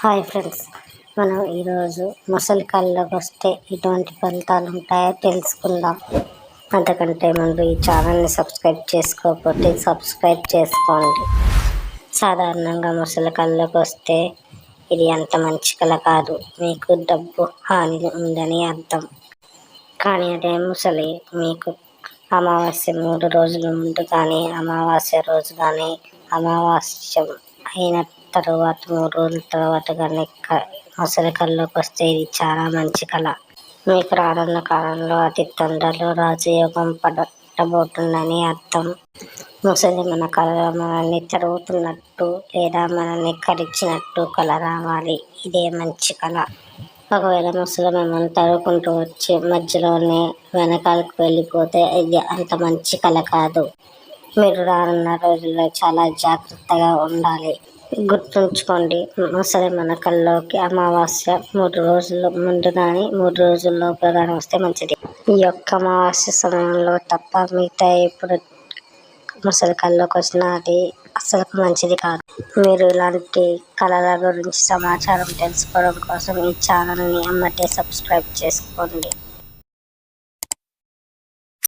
Hi friends. మనం ఈరోజు ముసలి కాళ్ళలోకి వస్తే ఎటువంటి ఫలితాలు ఉంటాయో తెలుసుకుందాం. అంతకంటే ముందు ఈ ఛానల్ని సబ్స్క్రైబ్ చేసుకోకపోతే సబ్స్క్రైబ్ చేసుకోండి. సాధారణంగా ముసలి కళ్ళకి వస్తే ఇది అంత మంచి కళ కాదు. మీకు డబ్బు హాని ఉందని అర్థం. కానీ అదే ముసలి. మీకు అమావాస్య మూడు రోజుల ముందు కానీ అమావాస్య రోజు కానీ అమావాస్య అయిన తర్వాత మూడు రోజుల తర్వాత కానీ అసలు ముసలి కళ్ళలోకి వస్తే ఇది చాలా మంచి కళ. మీకు రానున్న కాలంలో అతి తొందరలో రాజయోగం పడబోతుందని అర్థం. ముసలి మన కళలో మనల్ని తరుగుతున్నట్టు లేదా మనల్ని కరిచినట్టు కళ రావాలి. ఇదే మంచి కళ. ఒకవేళ ముసలి మిమ్మల్ని తరుగుకుంటూ వచ్చి మధ్యలోనే వెనకాలకు వెళ్ళిపోతే ఇది అంత మంచి కళ కాదు. మీరు రానున్న రోజుల్లో చాలా జాగ్రత్తగా ఉండాలి. గుర్తుంచుకోండి ముసలి మన కల్లోకి అమావాస్య మూడు రోజుల ముందు కానీ మూడు రోజుల్లో లోపల కానీ వస్తే మంచిది. ఈ యొక్క అమావాస్య సమయంలో తప్ప మిగతా ఇప్పుడు ముసలి కల్లోకి వచ్చినా అది అసలు మంచిది కాదు. మీరు ఇలాంటి కళల గురించి సమాచారం తెలుసుకోవడం కోసం ఈ ఛానల్ని అమ్మటే సబ్స్క్రైబ్ చేసుకోండి.